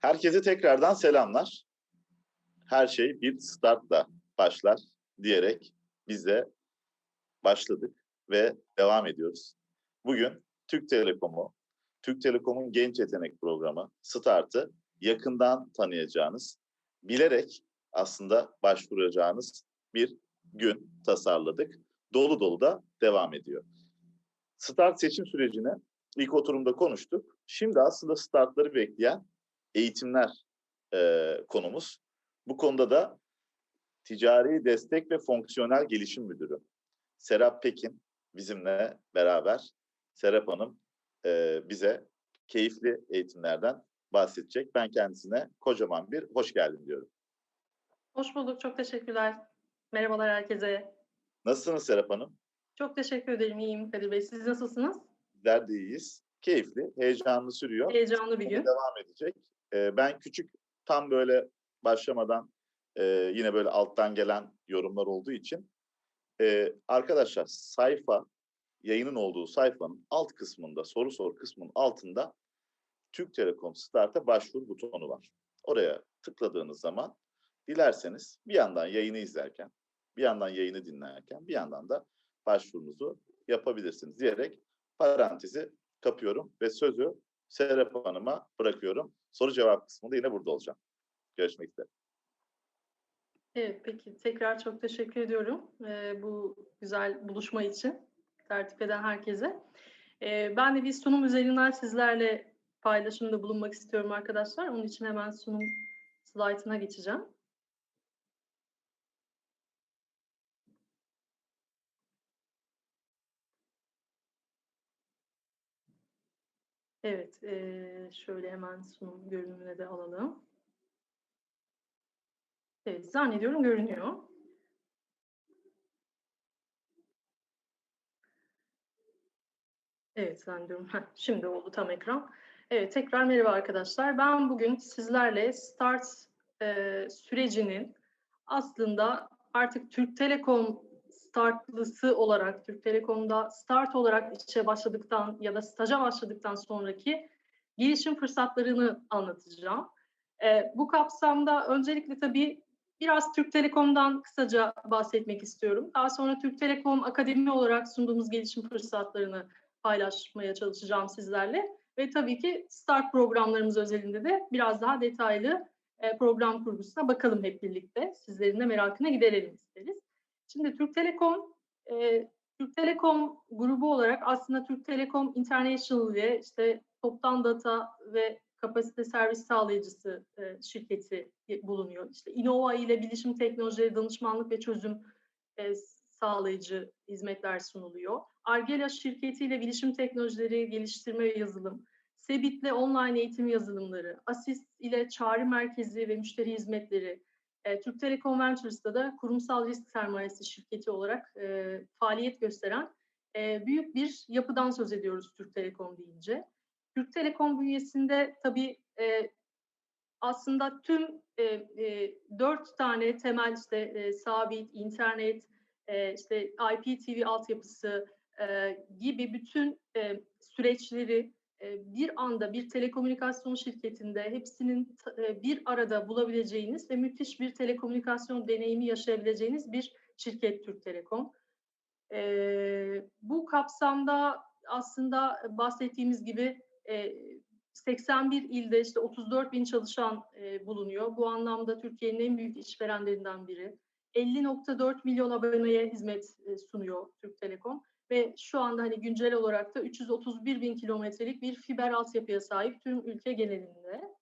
Herkese tekrardan selamlar. Her şey bir startla başlar diyerek biz de başladık ve devam ediyoruz. Bugün Türk Telekom'u, Türk Telekom'un Genç Yetenek Programı Start'ı yakından tanıyacağınız, bilerek aslında başvuracağınız bir gün tasarladık. Dolu dolu da devam ediyor. Start seçim sürecini ilk oturumda konuştuk. Şimdi aslında startları bekleyen eğitimler e, konumuz. Bu konuda da Ticari Destek ve Fonksiyonel Gelişim Müdürü Serap Pekin bizimle beraber. Serap Hanım e, bize keyifli eğitimlerden bahsedecek. Ben kendisine kocaman bir hoş geldin diyorum. Hoş bulduk, çok teşekkürler. Merhabalar herkese. Nasılsınız Serap Hanım? Çok teşekkür ederim, iyiyim Kadir Bey. Siz nasılsınız? Bizler de iyiyiz. Keyifli, heyecanlı sürüyor. Heyecanlı bir gün. Devam edecek. Ee, ben küçük, tam böyle başlamadan e, yine böyle alttan gelen yorumlar olduğu için e, arkadaşlar sayfa, yayının olduğu sayfanın alt kısmında, soru sor kısmının altında Türk Telekom Start'a başvur butonu var. Oraya tıkladığınız zaman dilerseniz bir yandan yayını izlerken, bir yandan yayını dinlerken, bir yandan da başvurunuzu yapabilirsiniz diyerek parantezi kapıyorum ve sözü Serap Hanım'a bırakıyorum. Soru cevap kısmında yine burada olacağım. Görüşmek üzere. Evet, peki. Tekrar çok teşekkür ediyorum e, bu güzel buluşma için. Tertip eden herkese. E, ben de bir sunum üzerinden sizlerle paylaşımda bulunmak istiyorum arkadaşlar. Onun için hemen sunum slaytına geçeceğim. Evet, şöyle hemen sunum görünümüne de alalım. Evet, zannediyorum görünüyor. Evet, zannediyorum. Şimdi oldu tam ekran. Evet, tekrar merhaba arkadaşlar. Ben bugün sizlerle Start sürecinin aslında artık Türk Telekom startlısı olarak, Türk Telekom'da start olarak işe başladıktan ya da staja başladıktan sonraki gelişim fırsatlarını anlatacağım. E, bu kapsamda öncelikle tabii biraz Türk Telekom'dan kısaca bahsetmek istiyorum. Daha sonra Türk Telekom Akademi olarak sunduğumuz gelişim fırsatlarını paylaşmaya çalışacağım sizlerle. Ve tabii ki start programlarımız özelinde de biraz daha detaylı e, program kurgusuna bakalım hep birlikte. Sizlerin de merakına giderelim isteriz. Şimdi Türk Telekom, e, Türk Telekom grubu olarak aslında Türk Telekom International diye işte toptan data ve kapasite servis sağlayıcısı e, şirketi bulunuyor. İşte Innova ile bilişim teknolojileri danışmanlık ve çözüm e, sağlayıcı hizmetler sunuluyor. Argela şirketiyle bilişim teknolojileri geliştirme yazılım, Sebit ile online eğitim yazılımları, Asist ile çağrı merkezi ve müşteri hizmetleri, e, Türk Telekom Ventures'ta da kurumsal risk sermayesi şirketi olarak e, faaliyet gösteren e, büyük bir yapıdan söz ediyoruz Türk Telekom deyince. Türk Telekom bünyesinde tabii e, aslında tüm e, e, dört tane temel işte e, sabit, internet, e, işte IPTV altyapısı e, gibi bütün e, süreçleri bir anda bir telekomünikasyon şirketinde hepsinin bir arada bulabileceğiniz ve müthiş bir telekomünikasyon deneyimi yaşayabileceğiniz bir şirket Türk Telekom. Bu kapsamda aslında bahsettiğimiz gibi 81 ilde işte 34 bin çalışan bulunuyor. Bu anlamda Türkiye'nin en büyük işverenlerinden biri. 50.4 milyon aboneye hizmet sunuyor Türk Telekom ve şu anda hani güncel olarak da 331 bin kilometrelik bir fiber altyapıya sahip tüm ülke genelinde.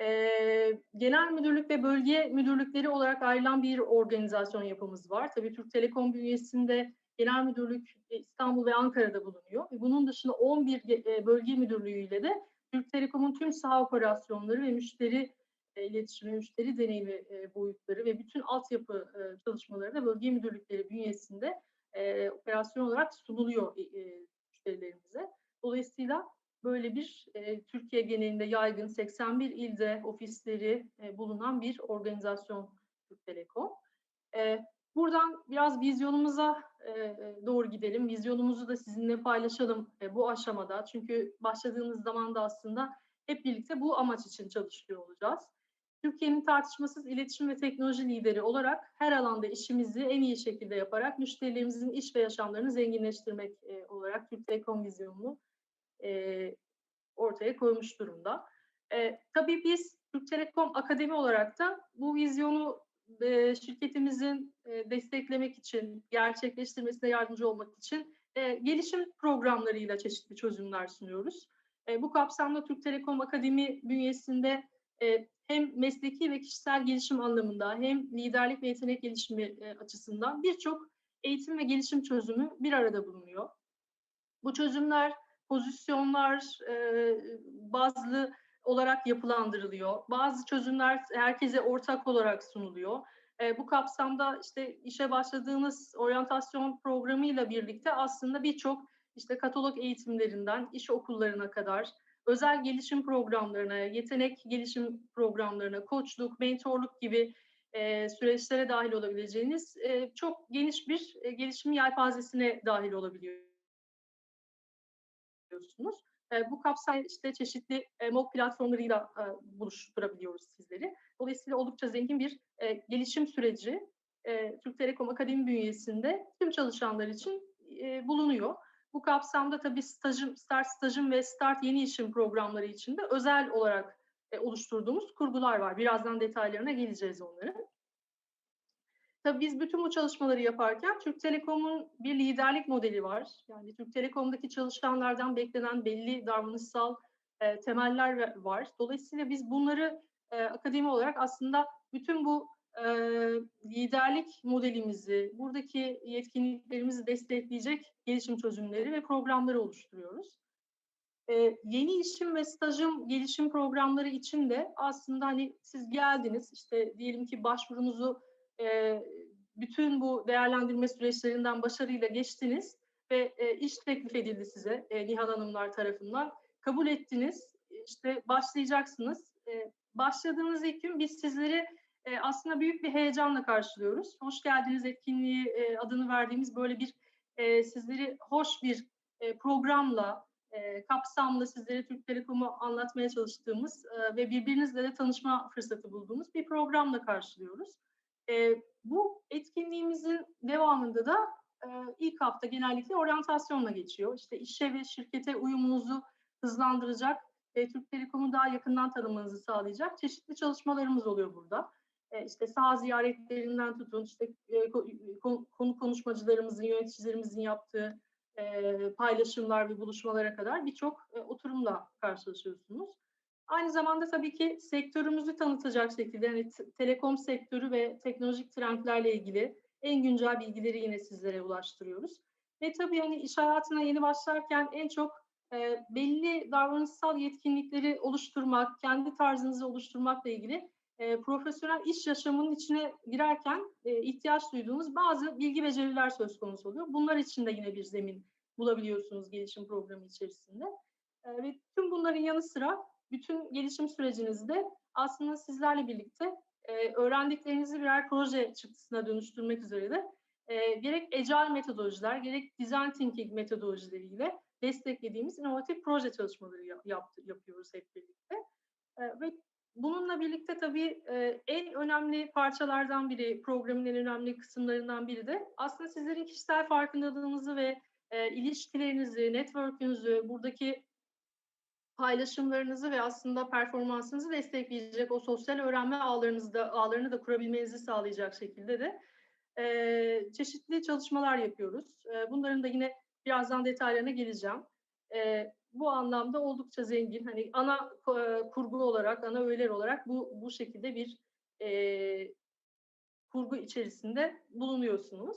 Ee, genel müdürlük ve bölge müdürlükleri olarak ayrılan bir organizasyon yapımız var. Tabii Türk Telekom bünyesinde genel müdürlük İstanbul ve Ankara'da bulunuyor. Bunun dışında 11 bölge müdürlüğüyle de Türk Telekom'un tüm saha operasyonları ve müşteri e, iletişimi, müşteri deneyimi e, boyutları ve bütün altyapı e, çalışmaları da bölge müdürlükleri bünyesinde e, operasyon olarak sunuluyor e, müşterilerimize. Dolayısıyla böyle bir e, Türkiye genelinde yaygın 81 ilde ofisleri e, bulunan bir organizasyon Türk Telekom. E, buradan biraz vizyonumuza e, doğru gidelim. Vizyonumuzu da sizinle paylaşalım e, bu aşamada. Çünkü başladığınız zaman da aslında hep birlikte bu amaç için çalışıyor olacağız. Türkiye'nin tartışmasız iletişim ve teknoloji lideri olarak her alanda işimizi en iyi şekilde yaparak müşterilerimizin iş ve yaşamlarını zenginleştirmek e, olarak Türk Telekom vizyonunu e, ortaya koymuş durumda. E, tabii biz Türk Telekom Akademi olarak da bu vizyonu e, şirketimizin e, desteklemek için, gerçekleştirmesine yardımcı olmak için e, gelişim programlarıyla çeşitli çözümler sunuyoruz. E, bu kapsamda Türk Telekom Akademi bünyesinde e, hem mesleki ve kişisel gelişim anlamında hem liderlik ve yetenek gelişimi e, açısından birçok eğitim ve gelişim çözümü bir arada bulunuyor. Bu çözümler pozisyonlar e, bazlı olarak yapılandırılıyor. Bazı çözümler herkese ortak olarak sunuluyor. E, bu kapsamda işte işe başladığınız oryantasyon programıyla birlikte aslında birçok işte katalog eğitimlerinden iş okullarına kadar özel gelişim programlarına, yetenek gelişim programlarına, koçluk, mentorluk gibi e, süreçlere dahil olabileceğiniz e, çok geniş bir e, gelişim yelpazesine dahil olabiliyorsunuz. E, bu kapsamda işte çeşitli e, MOOC platformlarıyla e, buluşturabiliyoruz sizleri. Dolayısıyla oldukça zengin bir e, gelişim süreci e, Türk Telekom Akademi bünyesinde tüm çalışanlar için e, bulunuyor. Bu kapsamda tabii stajım, start stajım ve start yeni işim programları içinde özel olarak e, oluşturduğumuz kurgular var. Birazdan detaylarına geleceğiz onların. Tabii biz bütün bu çalışmaları yaparken Türk Telekom'un bir liderlik modeli var. Yani Türk Telekom'daki çalışanlardan beklenen belli davranışsal e, temeller var. Dolayısıyla biz bunları e, akademi olarak aslında bütün bu e, liderlik modelimizi, buradaki yetkinliklerimizi destekleyecek gelişim çözümleri ve programları oluşturuyoruz. E, yeni işim ve stajım gelişim programları için de aslında hani siz geldiniz, işte diyelim ki başvurunuzu e, bütün bu değerlendirme süreçlerinden başarıyla geçtiniz ve e, iş teklif edildi size e, Nihan Hanımlar tarafından. Kabul ettiniz, işte başlayacaksınız. E, başladığınız ilk gün biz sizleri e, aslında büyük bir heyecanla karşılıyoruz. Hoş geldiniz etkinliği e, adını verdiğimiz böyle bir e, sizleri hoş bir e, programla, e, kapsamlı sizlere Türk Telekom'u anlatmaya çalıştığımız e, ve birbirinizle de tanışma fırsatı bulduğumuz bir programla karşılıyoruz. E, bu etkinliğimizin devamında da e, ilk hafta genellikle oryantasyonla geçiyor. İşte işe ve şirkete uyumunuzu hızlandıracak ve Türk Telekom'u daha yakından tanımanızı sağlayacak çeşitli çalışmalarımız oluyor burada. E, işte saha ziyaretlerinden tutun, işte e, konu konuşmacılarımızın, yöneticilerimizin yaptığı e, paylaşımlar ve buluşmalara kadar birçok e, oturumla karşılaşıyorsunuz. Aynı zamanda tabii ki sektörümüzü tanıtacak şekilde yani telekom sektörü ve teknolojik trendlerle ilgili en güncel bilgileri yine sizlere ulaştırıyoruz. Ve tabii hani iş hayatına yeni başlarken en çok e, belli davranışsal yetkinlikleri oluşturmak, kendi tarzınızı oluşturmakla ilgili e, profesyonel iş yaşamının içine girerken e, ihtiyaç duyduğunuz bazı bilgi beceriler söz konusu oluyor. Bunlar için de yine bir zemin bulabiliyorsunuz gelişim programı içerisinde. E, ve tüm bunların yanı sıra bütün gelişim sürecinizde aslında sizlerle birlikte e, öğrendiklerinizi birer proje çıktısına dönüştürmek üzere de e, gerek agile metodolojiler, gerek design thinking metodolojileriyle desteklediğimiz inovatif proje çalışmaları yap, yapıyoruz hep birlikte. E, ve bununla birlikte tabii e, en önemli parçalardan biri, programın en önemli kısımlarından biri de aslında sizlerin kişisel farkındalığınızı ve e, ilişkilerinizi, network'ünüzü, buradaki paylaşımlarınızı ve aslında performansınızı destekleyecek o sosyal öğrenme ağlarınızı da, ağlarını da kurabilmenizi sağlayacak şekilde de e, çeşitli çalışmalar yapıyoruz. E, bunların da yine birazdan detaylarına geleceğim. E, bu anlamda oldukça zengin. Hani ana e, kurgu olarak, ana öğeler olarak bu bu şekilde bir e, kurgu içerisinde bulunuyorsunuz.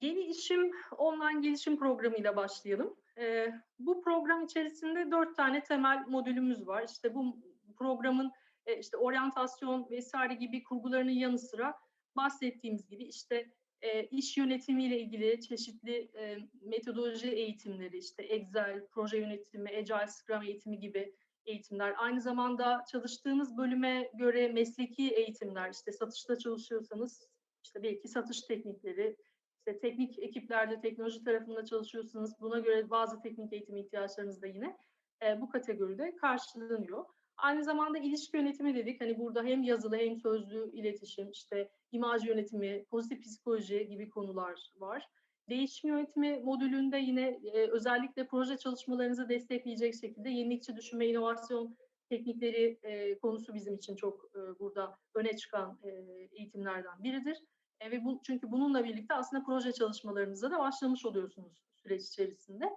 Yeni işim online gelişim programıyla başlayalım. E, bu program içerisinde dört tane temel modülümüz var. İşte bu programın e, işte oryantasyon vesaire gibi kurgularının yanı sıra bahsettiğimiz gibi işte e, iş yönetimiyle ilgili çeşitli e, metodoloji eğitimleri, işte Excel, proje yönetimi, Agile Scrum eğitimi gibi eğitimler. Aynı zamanda çalıştığınız bölüme göre mesleki eğitimler, işte satışta çalışıyorsanız işte belki satış teknikleri, işte teknik ekiplerde teknoloji tarafında çalışıyorsanız buna göre bazı teknik eğitim ihtiyaçlarınız da yine e, bu kategoride karşılanıyor. Aynı zamanda ilişki yönetimi dedik. Hani burada hem yazılı hem sözlü iletişim, işte imaj yönetimi, pozitif psikoloji gibi konular var. Değişim yönetimi modülünde yine e, özellikle proje çalışmalarınızı destekleyecek şekilde yenilikçi düşünme, inovasyon teknikleri e, konusu bizim için çok e, burada öne çıkan e, eğitimlerden biridir. E, ve bu, çünkü bununla birlikte aslında proje çalışmalarınıza da başlamış oluyorsunuz süreç içerisinde.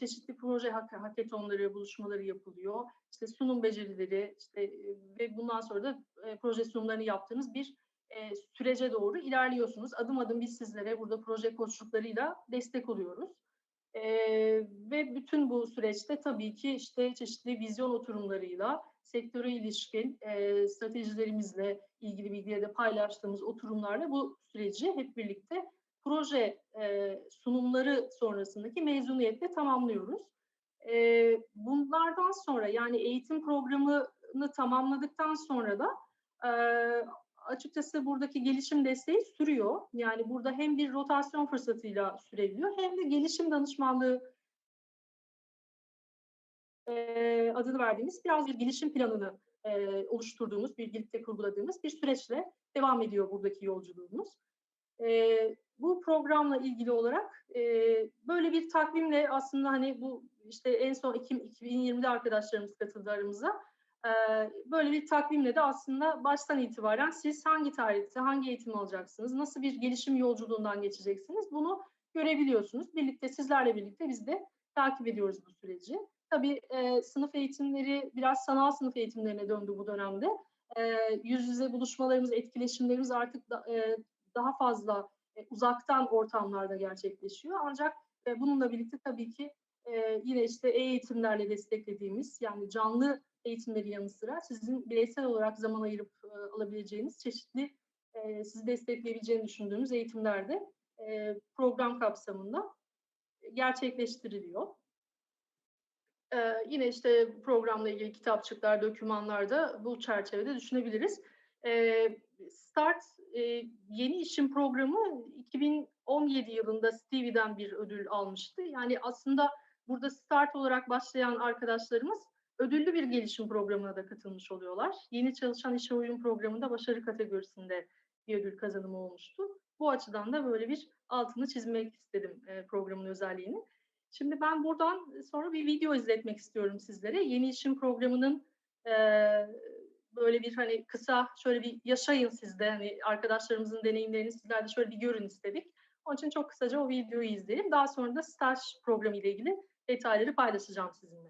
Çeşitli proje hak hackathonları, buluşmaları yapılıyor. İşte sunum becerileri işte ve bundan sonra da proje sunumlarını yaptığınız bir sürece doğru ilerliyorsunuz. Adım adım biz sizlere burada proje koçluklarıyla destek oluyoruz. E, ve bütün bu süreçte tabii ki işte çeşitli vizyon oturumlarıyla sektöre ilişkin e, stratejilerimizle ilgili bilgileri de paylaştığımız oturumlarla bu süreci hep birlikte proje e, sunumları sonrasındaki mezuniyetle tamamlıyoruz. E, bunlardan sonra yani eğitim programını tamamladıktan sonra da e, açıkçası buradaki gelişim desteği sürüyor. Yani burada hem bir rotasyon fırsatıyla sürebiliyor hem de gelişim danışmanlığı e, adını verdiğimiz biraz bir gelişim planını e, oluşturduğumuz, bir birlikte kurguladığımız bir süreçle devam ediyor buradaki yolculuğumuz. E, bu programla ilgili olarak e, böyle bir takvimle aslında hani bu işte en son Ekim 2020'de arkadaşlarımız katıldı aramıza. E, böyle bir takvimle de aslında baştan itibaren siz hangi tarihte hangi eğitim alacaksınız, nasıl bir gelişim yolculuğundan geçeceksiniz bunu görebiliyorsunuz. Birlikte sizlerle birlikte biz de takip ediyoruz bu süreci. Tabii e, sınıf eğitimleri biraz sanal sınıf eğitimlerine döndü bu dönemde. E, yüz yüze buluşmalarımız, etkileşimlerimiz artık da, e, daha fazla e, uzaktan ortamlarda gerçekleşiyor. Ancak e, bununla birlikte tabii ki e, yine işte e-eğitimlerle desteklediğimiz yani canlı eğitimleri yanı sıra sizin bireysel olarak zaman ayırıp e, alabileceğiniz çeşitli e, sizi destekleyebileceğini düşündüğümüz eğitimlerde e, program kapsamında gerçekleştiriliyor. Ee, yine işte programla ilgili kitapçıklar, dokümanlar da bu çerçevede düşünebiliriz. Ee, Start e, yeni işin programı 2017 yılında Stevie'den bir ödül almıştı. Yani aslında burada Start olarak başlayan arkadaşlarımız ödüllü bir gelişim programına da katılmış oluyorlar. Yeni çalışan işe uyum programında başarı kategorisinde bir ödül kazanımı olmuştu. Bu açıdan da böyle bir altını çizmek istedim e, programın özelliğini. Şimdi ben buradan sonra bir video izletmek istiyorum sizlere. Yeni işim programının e, böyle bir hani kısa şöyle bir yaşayın sizde hani arkadaşlarımızın deneyimlerini sizler de şöyle bir görün istedik. Onun için çok kısaca o videoyu izleyelim. Daha sonra da staj programı ile ilgili detayları paylaşacağım sizinle.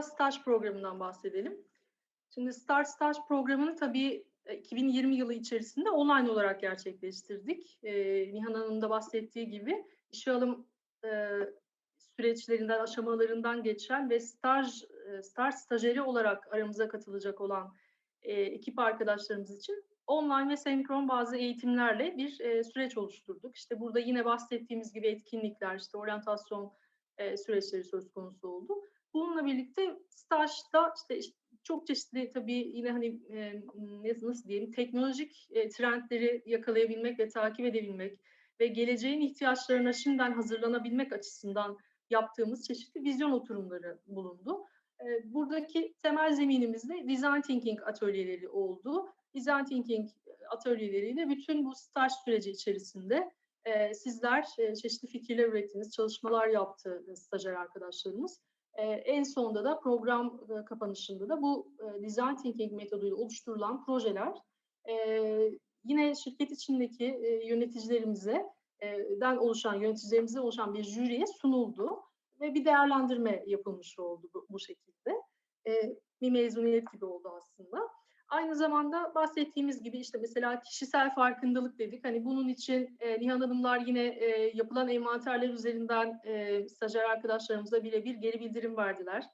Da staj programından bahsedelim. Şimdi Start Staj programını tabii 2020 yılı içerisinde online olarak gerçekleştirdik. Ee, Nihan Hanım da bahsettiği gibi işe alım e, süreçlerinden, aşamalarından geçen ve staj, e, staj stajyeri olarak aramıza katılacak olan e, ekip arkadaşlarımız için online ve senkron bazı eğitimlerle bir e, süreç oluşturduk. İşte burada yine bahsettiğimiz gibi etkinlikler, işte oryantasyon e, süreçleri söz konusu oldu. Bununla birlikte stajda işte çok çeşitli tabii yine hani e, nasıl diyelim teknolojik e, trendleri yakalayabilmek ve takip edebilmek ve geleceğin ihtiyaçlarına şimdiden hazırlanabilmek açısından yaptığımız çeşitli vizyon oturumları bulundu. E, buradaki temel zeminimizde design thinking atölyeleri oldu. Design thinking atölyeleriyle bütün bu staj süreci içerisinde e, sizler e, çeşitli fikirler ürettiniz, çalışmalar yaptı e, stajyer arkadaşlarımız. E, en sonunda da program e, kapanışında da bu e, design thinking metoduyla oluşturulan projeler e, yine şirket içindeki e, yöneticilerimize den oluşan yöneticilerimize oluşan bir jüriye sunuldu ve bir değerlendirme yapılmış oldu bu, şekilde. Bir mezuniyet gibi oldu aslında. Aynı zamanda bahsettiğimiz gibi işte mesela kişisel farkındalık dedik. Hani bunun için e, Nihan Hanımlar yine e, yapılan envanterler üzerinden e, stajyer arkadaşlarımıza birebir geri bildirim verdiler.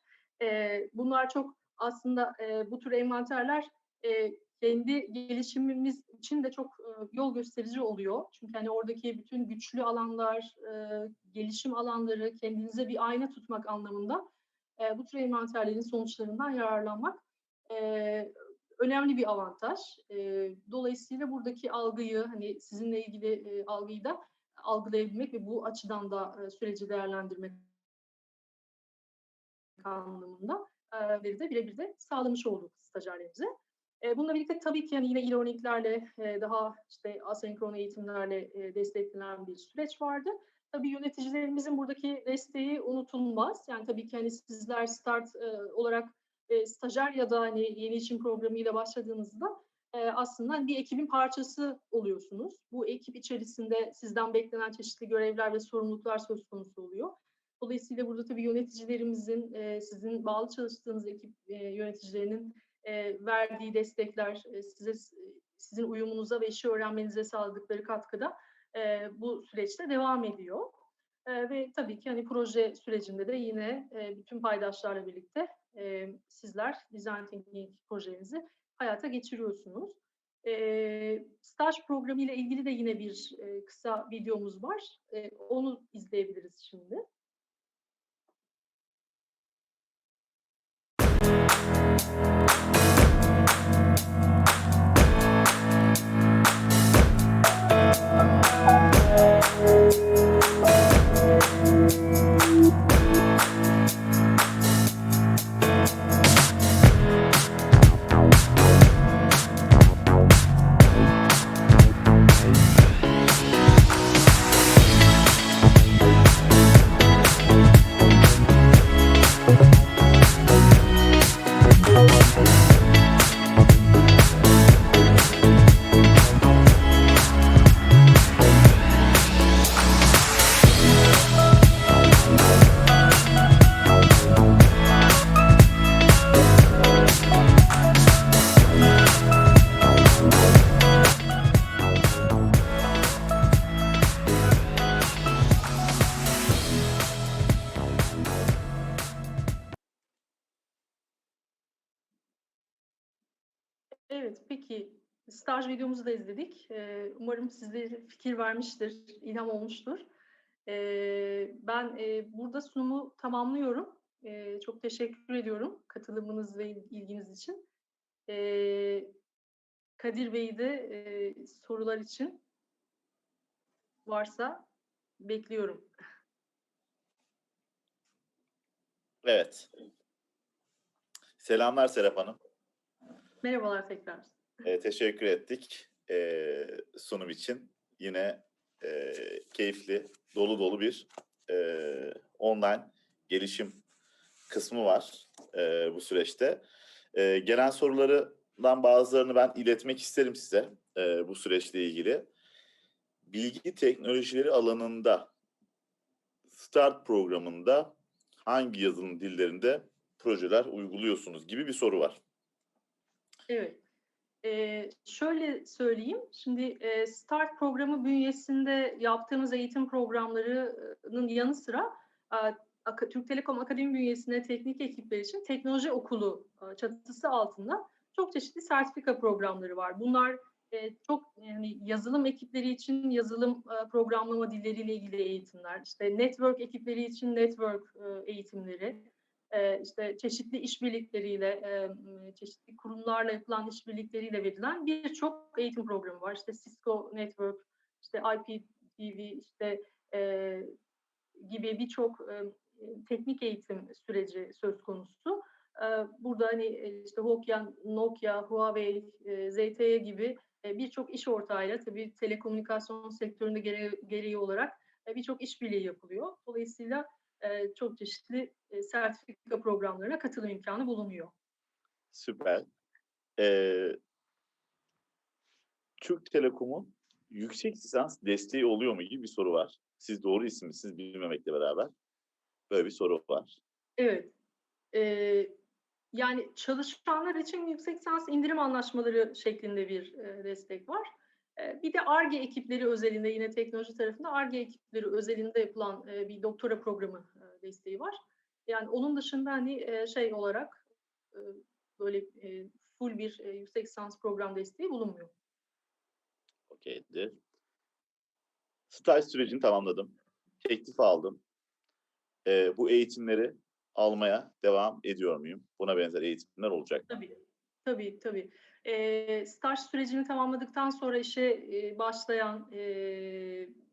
E, bunlar çok aslında e, bu tür envanterler e, kendi gelişimimiz için de çok e, yol gösterici oluyor. Çünkü hani oradaki bütün güçlü alanlar, e, gelişim alanları kendinize bir ayna tutmak anlamında e, bu tür envanterlerin sonuçlarından yararlanmak e, önemli bir avantaj. E, dolayısıyla buradaki algıyı hani sizinle ilgili e, algıyı da algılayabilmek ve bu açıdan da e, süreci değerlendirmek anlamında e, veri de birebir de sağlamış olduk stajyerlerimize. E, bununla birlikte tabii ki yani yine e-learning'lerle e, daha işte asenkron eğitimlerle e, desteklenen bir süreç vardı. Tabii yöneticilerimizin buradaki desteği unutulmaz. Yani tabii ki hani sizler start e, olarak e, stajyer ya da hani yeni için programıyla başladığınızda e, aslında bir ekibin parçası oluyorsunuz. Bu ekip içerisinde sizden beklenen çeşitli görevler ve sorumluluklar söz konusu oluyor. Dolayısıyla burada tabii yöneticilerimizin, e, sizin bağlı çalıştığınız ekip e, yöneticilerinin e, verdiği destekler, e, size sizin uyumunuza ve işi öğrenmenize sağladıkları katkıda e, bu süreçte devam ediyor. E, ve tabii ki hani proje sürecinde de yine e, bütün paydaşlarla birlikte e, sizler Design Thinking projenizi hayata geçiriyorsunuz. E, staj programı ile ilgili de yine bir e, kısa videomuz var. E, onu izleyebiliriz şimdi. Videomuzu da izledik. Ee, umarım size fikir vermiştir, ilham olmuştur. Ee, ben e, burada sunumu tamamlıyorum. Ee, çok teşekkür ediyorum katılımınız ve ilginiz için. Kadir Bey'i de e, sorular için varsa bekliyorum. Evet. Selamlar Serap Hanım. Merhabalar tekrar. E, teşekkür ettik e, sunum için. Yine e, keyifli, dolu dolu bir e, online gelişim kısmı var e, bu süreçte. E, gelen sorulardan bazılarını ben iletmek isterim size e, bu süreçle ilgili. Bilgi teknolojileri alanında START programında hangi yazılım dillerinde projeler uyguluyorsunuz gibi bir soru var. Evet. Ee, şöyle söyleyeyim. Şimdi e, START programı bünyesinde yaptığımız eğitim programlarının yanı sıra e, Türk Telekom Akademi bünyesinde teknik ekipler için teknoloji okulu e, çatısı altında çok çeşitli sertifika programları var. Bunlar e, çok yani yazılım ekipleri için yazılım e, programlama dilleriyle ilgili eğitimler, işte network ekipleri için network e, eğitimleri, e, işte çeşitli işbirlikleriyle, e, çeşitli kurumlarla yapılan işbirlikleriyle verilen birçok eğitim programı var. İşte Cisco Network, işte IP TV işte e, gibi birçok e, teknik eğitim süreci söz konusu. Burada hani işte Nokia, Nokia Huawei, ZTE gibi birçok iş ortağıyla tabii telekomünikasyon sektöründe gereği, olarak birçok işbirliği yapılıyor. Dolayısıyla e, çok çeşitli e, sertifika programlarına katılım imkanı bulunuyor. Süper. Ee, Türk Telekom'un yüksek lisans desteği oluyor mu gibi bir soru var. Siz doğru isim misiniz bilmemekle beraber. Böyle bir soru var. Evet. Ee, yani çalışanlar için yüksek lisans indirim anlaşmaları şeklinde bir e, destek var. E, bir de ARGE ekipleri özelinde yine teknoloji tarafında ARGE ekipleri özelinde yapılan e, bir doktora programı e, desteği var. Yani onun dışında hani e, şey olarak e, böyle e, full bir e, yüksek lisans program desteği bulunmuyor. Okeydir. Staj sürecini tamamladım. Teklif aldım. Ee, bu eğitimleri almaya devam ediyor muyum? Buna benzer eğitimler olacak. Tabii, tabii, tabii. E, staj sürecini tamamladıktan sonra işe e, başlayan, e,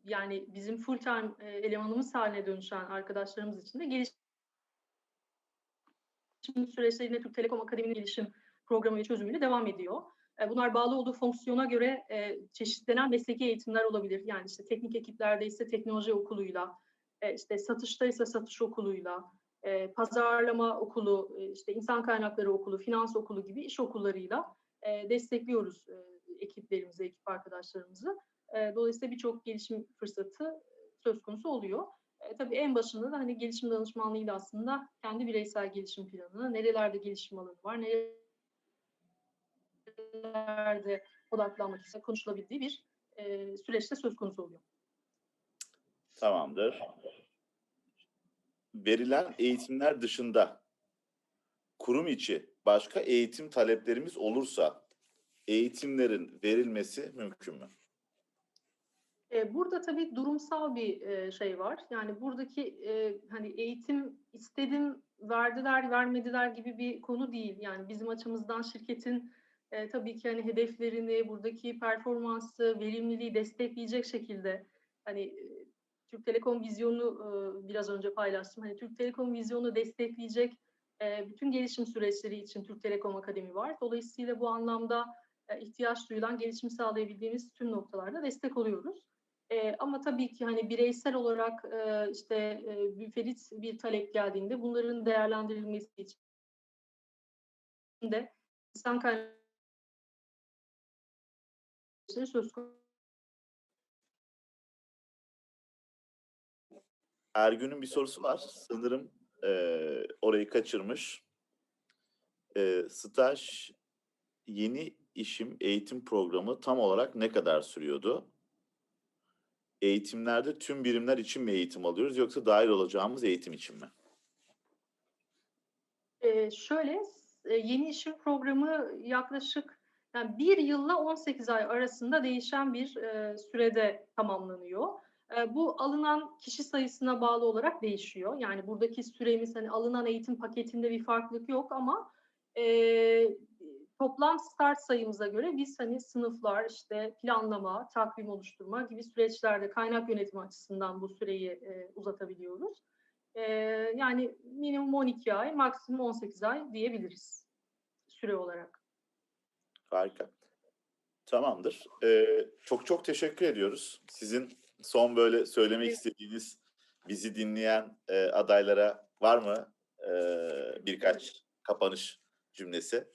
yani bizim full time e, elemanımız haline dönüşen arkadaşlarımız için de gelişim süreçlerinde Türk Telekom Akademi'nin gelişim programı ve çözümüyle devam ediyor. E, bunlar bağlı olduğu fonksiyona göre e, çeşitlenen mesleki eğitimler olabilir. Yani işte teknik ekiplerde ise teknoloji okuluyla, e, işte satışta ise satış okuluyla, e, pazarlama okulu, e, işte insan kaynakları okulu, finans okulu gibi iş okullarıyla e, destekliyoruz e, ekiplerimizi, ekip arkadaşlarımızı. E, dolayısıyla birçok gelişim fırsatı söz konusu oluyor. E, tabii en başında da hani gelişim danışmanlığıyla aslında kendi bireysel gelişim planı, nerelerde gelişim alanı var, nerelerde odaklanmak için konuşulabildiği bir e, süreçte söz konusu oluyor. Tamamdır. Verilen eğitimler dışında kurum içi başka eğitim taleplerimiz olursa eğitimlerin verilmesi mümkün mü? E, burada tabii durumsal bir e, şey var. Yani buradaki e, hani eğitim istedim, verdiler, vermediler gibi bir konu değil. Yani bizim açımızdan şirketin tabii ki hani hedeflerini, buradaki performansı, verimliliği destekleyecek şekilde hani Türk Telekom vizyonu e, biraz önce paylaştım. Hani Türk Telekom vizyonu destekleyecek e, bütün gelişim süreçleri için Türk Telekom Akademi var. Dolayısıyla bu anlamda e, ihtiyaç duyulan gelişim sağlayabildiğimiz tüm noktalarda destek oluyoruz. Ama tabii ki hani bireysel olarak işte e, bir ferit bir talep geldiğinde bunların değerlendirilmesi için de insan kaynakları söz konusu. Ergün'ün bir sorusu var. Sanırım e, orayı kaçırmış. E, staj yeni işim eğitim programı tam olarak ne kadar sürüyordu? Eğitimlerde tüm birimler için mi eğitim alıyoruz yoksa dahil olacağımız eğitim için mi? Ee, şöyle e, yeni işim programı yaklaşık yani bir yılla 18 ay arasında değişen bir e, sürede tamamlanıyor. Bu alınan kişi sayısına bağlı olarak değişiyor. Yani buradaki süremiz hani alınan eğitim paketinde bir farklılık yok ama e, toplam start sayımıza göre biz hani sınıflar, işte planlama, takvim oluşturma gibi süreçlerde kaynak yönetimi açısından bu süreyi e, uzatabiliyoruz. E, yani minimum 12 ay, maksimum 18 ay diyebiliriz süre olarak. Harika. Tamamdır. Ee, çok çok teşekkür ediyoruz. Sizin son böyle söylemek istediğiniz bizi dinleyen e, adaylara var mı e, birkaç kapanış cümlesi?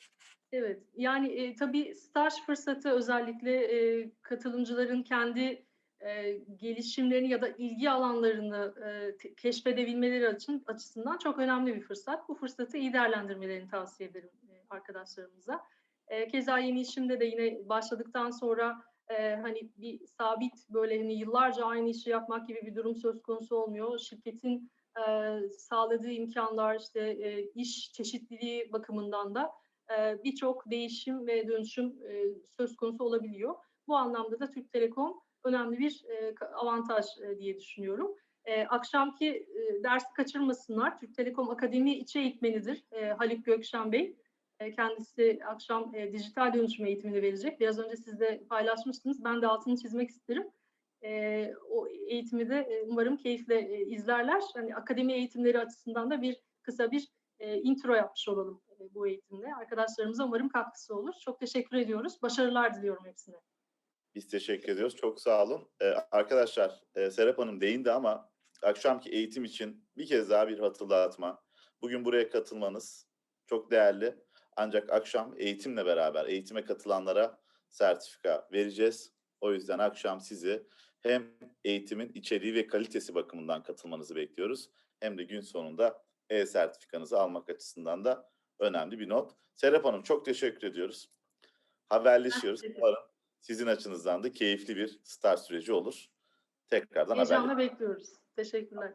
Evet, yani e, tabii staj fırsatı özellikle e, katılımcıların kendi e, gelişimlerini ya da ilgi alanlarını e, keşfedebilmeleri için açısından çok önemli bir fırsat. Bu fırsatı iyi değerlendirmelerini tavsiye ederim e, arkadaşlarımıza. E, keza yeni işimde de yine başladıktan sonra e, hani bir sabit böyle hani yıllarca aynı işi yapmak gibi bir durum söz konusu olmuyor. Şirketin e, sağladığı imkanlar işte e, iş çeşitliliği bakımından da e, birçok değişim ve dönüşüm e, söz konusu olabiliyor. Bu anlamda da Türk Telekom önemli bir e, avantaj e, diye düşünüyorum. E, akşamki e, dersi kaçırmasınlar. Türk Telekom Akademi içi eğitmenidir e, Haluk Gökşen Bey. E, kendisi akşam e, dijital dönüşüm eğitimini verecek. Biraz önce siz de paylaşmıştınız. Ben de altını çizmek isterim. e, o eğitimi de umarım keyifle izlerler. Hani akademi eğitimleri açısından da bir kısa bir intro yapmış olalım bu eğitimde. Arkadaşlarımıza umarım katkısı olur. Çok teşekkür ediyoruz. Başarılar diliyorum hepsine. Biz teşekkür ediyoruz. Çok sağ olun. Arkadaşlar, Serap Hanım değindi ama akşamki eğitim için bir kez daha bir hatırlatma. Bugün buraya katılmanız çok değerli. Ancak akşam eğitimle beraber eğitime katılanlara sertifika vereceğiz. O yüzden akşam sizi hem eğitimin içeriği ve kalitesi bakımından katılmanızı bekliyoruz. Hem de gün sonunda e-sertifikanızı almak açısından da önemli bir not. Serap Hanım çok teşekkür ediyoruz. Haberleşiyoruz. Umarım sizin açınızdan da keyifli bir start süreci olur. Tekrardan haber. Heyecanla bekliyoruz. Teşekkürler.